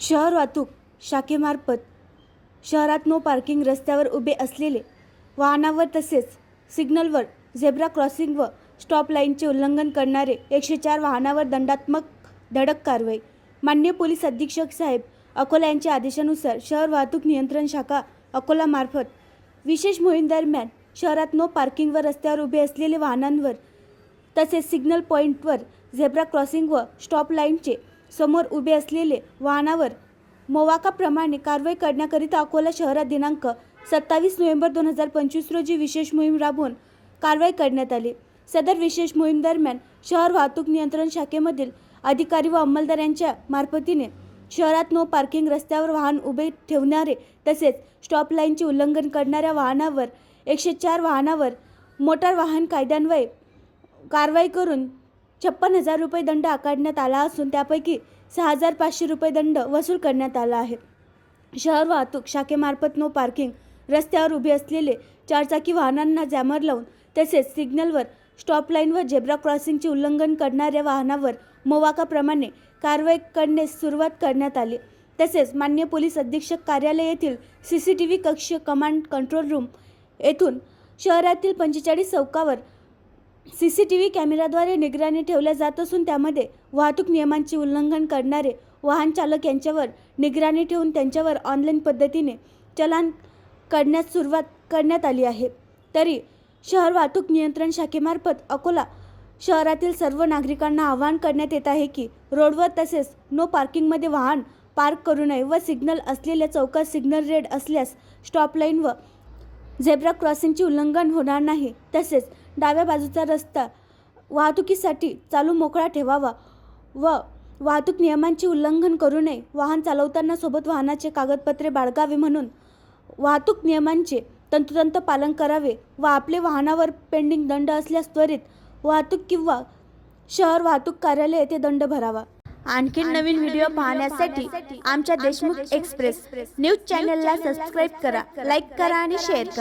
शहर वाहतूक शाखेमार्फत शहरात नो पार्किंग रस्त्यावर उभे असलेले वाहनावर तसेच सिग्नलवर झेब्रा क्रॉसिंग व स्टॉप लाईनचे उल्लंघन करणारे एकशे चार वाहनावर दंडात्मक धडक कारवाई. मान्य पोलीस अधीक्षक साहेब अकोला यांच्या आदेशानुसार शहर वाहतूक नियंत्रण शाखा अकोलामार्फत विशेष मोहीमदरम्यान शहरात नो पार्किंग व रस्त्यावर उभे असलेले वाहनांवर तसेच सिग्नल पॉईंटवर झेब्रा क्रॉसिंग व स्टॉप लाईनचे समोर उभे असलेले वाहनावर मोवाकाप्रमाणे कारवाई करण्याकरिता अकोला शहरात दिनांक सत्तावीस नोव्हेंबर दोन हजार पंचवीस रोजी विशेष मोहीम राबवून कारवाई करण्यात आली. सदर विशेष मोहीम दरम्यान शहर वाहतूक नियंत्रण शाखेमधील अधिकारी व अंमलदार यांच्या मार्फतीने शहरात नो पार्किंग रस्त्यावर वाहन उभे ठेवणारे तसेच स्टॉप लाईनचे उल्लंघन करणाऱ्या वाहनावर एकशे चार वाहनावर मोटार वाहन कायद्यान्वये कारवाई करून छप्पन हजार रुपये दंड आकारण्यात आला असून त्यापैकी सहा हजार पाचशे रुपये दंड वसूल करण्यात आला आहे. शहर वाहतूक शाखेमार्फत नो पार्किंग रस्त्यावर उभे असलेले चारचाकी वाहनांना जॅमर लावून तसेच सिग्नलवर स्टॉप लाईन व झेब्रा क्रॉसिंगचे उल्लंघन करणाऱ्या वाहनावर मोवाकाप्रमाणे कारवाई करण्यास सुरुवात करण्यात आली. तसेच मान्य पोलीस अधीक्षक कार्यालय येथील सी सी टी व्ही कक्ष कमांड कंट्रोल रूम येथून शहरातील पंचेचाळीस चौकावर सी सी टी व्ही कॅमेऱ्याद्वारे निगराणी ठेवल्या जात असून त्यामध्ये वाहतूक नियमांचे उल्लंघन करणारे वाहन चालक यांच्यावर निगराणी ठेवून त्यांच्यावर ऑनलाईन पद्धतीने चलान करण्यास सुरुवात करण्यात आली आहे. तरी शहर वाहतूक नियंत्रण शाखेमार्फत अकोला शहरातील सर्व नागरिकांना आवाहन करण्यात येत आहे की रोडवर तसेच नो पार्किंगमध्ये वाहन पार्क करू नये व सिग्नल असलेल्या चौकात सिग्नल रेड असल्यास स्टॉप लाईन व झेब्रा क्रॉसिंगचे उल्लंघन होणार नाही. तसेच डाव्या बाजूचा रस्ता वाहतुकीसाठी चालू मोकळा ठेवावा व वाहतूक नियमांचे उल्लंघन करू नये. वाहन चालवताना सोबत वाहनाचे कागदपत्रे बाळगावे म्हणून वाहतूक नियमांचे तंतोतंत पालन करावे व आपले वाहनावर पेंडिंग दंड असल्यास त्वरित वाहतूक किंवा शहर वाहतूक कार्यालय येथे दंड भरावा. आणखी नवीन व्हिडिओ पाहण्यासाठी आमच्या देशमुख एक्सप्रेस न्यूज चॅनलला सबस्क्राईब करा लाईक करा आणि शेअर करा.